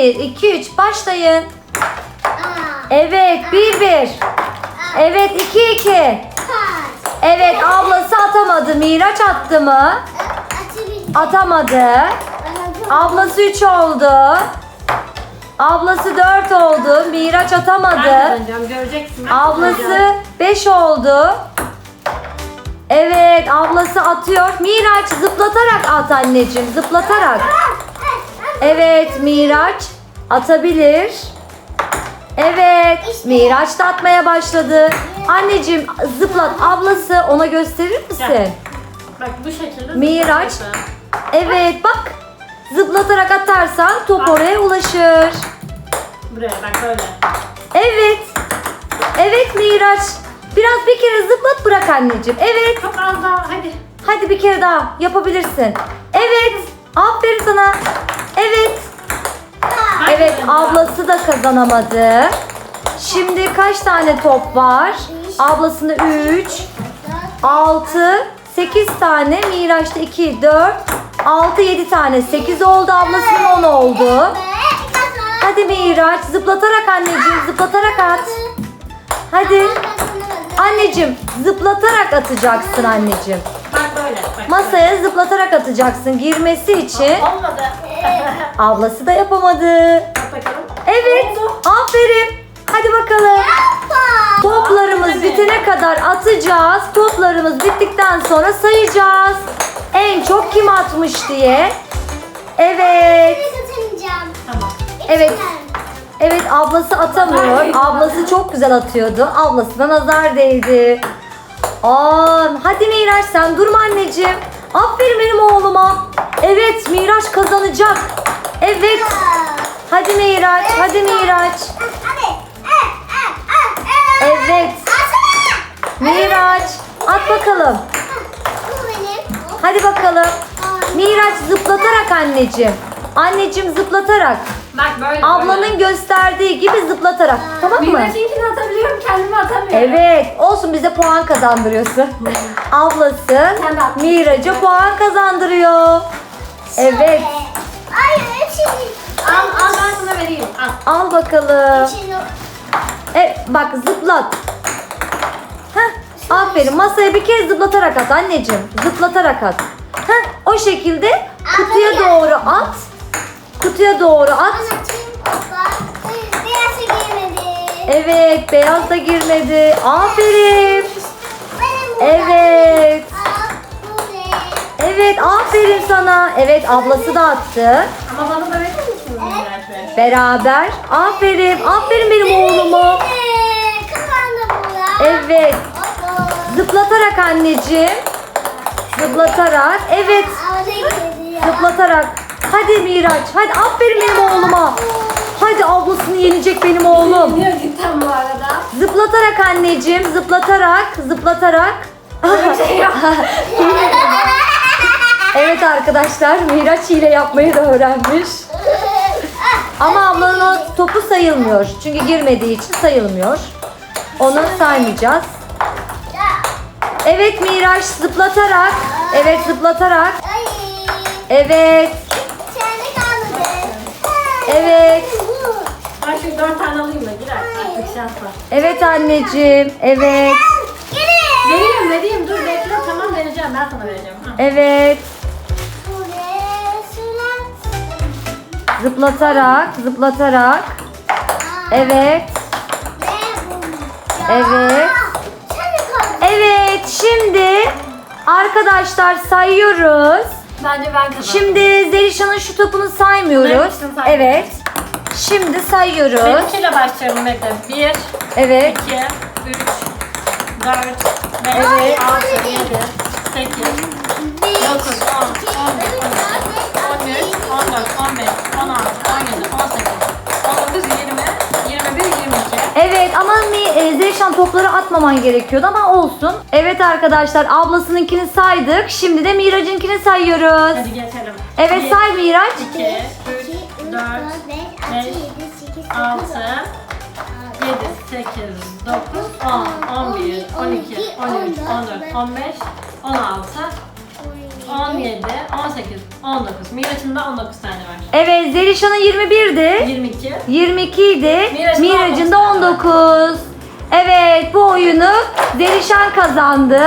1, 2, 3 başlayın. Evet 1, 1. Evet 2, 2. Kaç. Evet ablası atamadı. Miraç attı mı? Atamadı. Ablası 3 oldu. Ablası 4 oldu. Miraç atamadı. Ablası kazanacağım. 5 oldu. Evet ablası atıyor. Miraç zıplatarak at anneciğim. Zıplatarak. Evet Miraç atabilir. Evet Miraç da atmaya başladı. Anneciğim zıplat. Ablası ona gösterir misin? Gel. Bak bu şekilde. Miraç. Evet bak. Zıplatarak atarsan top oraya ulaşır. Buraya bak böyle. Evet. Evet Miraç. Biraz bir kere zıplat bırak anneciğim. Evet. Çok az daha hadi. Hadi bir kere daha yapabilirsin. Evet. Aferin sana. Evet. Evet ablası da kazanamadı. Şimdi kaç tane top var? Ablasında 3, 6, 8 tane. Miraç'ta 2, 4, 6, 7 tane. 8 oldu. Ablasının 10 oldu. Hadi Miraç zıplatarak anneciğim zıplatarak at. Hadi. Anneciğim zıplatarak atacaksın anneciğim. Bak böyle. Masaya zıplatarak atacaksın girmesi için. böyle. Ablası da yapamadı. Bak bakalım. Evet. Aferin. Hadi bakalım. Toplarımız bitene kadar atacağız. Toplarımız bittikten sonra sayacağız. En çok kim atmış diye. Evet. Tamam. Evet. Evet ablası atamıyor. Ablası çok güzel atıyordu. Ablasına nazar değdi. Aa, hadi Miraç sen durma anneciğim. Aferin benim oğluma. Evet Miraç kazanacak. Evet. Hadi Miraç, hadi Miraç. Evet. Miraç at bakalım. Hadi bakalım. Miraç zıplatarak anneciğim. Anneciğim zıplatarak. Bak böyle. Ablanın gösterdiği gibi zıplatarak. Tamam mı? Miraç'ınkini atabiliyorum kendimi atamıyorum. Evet. Olsun bize puan kazandırıyorsun. Ablası. Miraç'a puan kazandırıyor. Evet. Hayır hepsini. Al al ben sana vereyim. Al. Al bakalım. Hepsini. E, bak zıplat. Heh, aferin. Masaya bir kere zıplatarak at anneciğim. Zıplatarak at. Heh, o şekilde kutuya doğru at. Kutuya doğru at. Evet, beyaz da girmedi. Aferin. Evet. Evet, aferin sana. Evet, ablası da attı. Ama bana da verir misin Miraç Bey? Beraber. Aferin. Aferin benim oğluma. Kafanda bu ya. Evet. Zıplatarak anneciğim. Zıplatarak. Evet. Zıplatarak. Hadi Miraç. Hadi aferin benim oğluma. Hadi ablasını yenecek benim oğlum. Niye cidden bu arada? Zıplatarak anneciğim. Zıplatarak. Zıplatarak. Bir şey yok. evet arkadaşlar Miraç hile yapmayı da öğrenmiş. Ama ablanın o topu sayılmıyor. Çünkü girmediği için sayılmıyor. Onu saymayacağız. Evet Miraç zıplatarak. Evet zıplatarak. Evet. Evet. Ben şu dört tane alayım da girer. Artık şans var. Evet anneciğim. Evet. Vereyim vereyim dur bekle tamam vereceğim ben sana vereceğim. Ha. Evet. Zıplatarak, zıplatarak. Evet. Evet. Evet, şimdi arkadaşlar sayıyoruz. Bence ben kazandım. Şimdi Zelişan'ın şu topunu saymıyoruz. Benimkisini saymıyoruz. Evet. Şimdi sayıyoruz. Benimkiyle başlayalım Mete. 1, 2, 3, 4, Evet. 5, Evet. 6, 7, 8, 9, 10, 11, Zelişan topları atmaman gerekiyordu ama olsun. Evet arkadaşlar ablasınınkini saydık. Şimdi de Miraç'ınkini sayıyoruz. Hadi geçelim. Evet Bir, say Miraç. iki, üç, dört, beş, altı, yedi, sekiz, dokuz, on, on bir, on iki, on üç, on dört, on beş, on altı, on 17, 18, 19. Miraç'ın da 19 tane var. Evet Zelişan'ın 21'di. 22. 22 idi. Miraç'ın Mirac'ın da 19. 19. Evet bu oyunu Zelişan kazandı.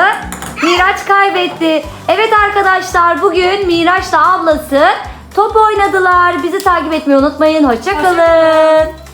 Miraç kaybetti. Evet arkadaşlar bugün Miraç'la ablası top oynadılar. Bizi takip etmeyi unutmayın. Hoşçakalın.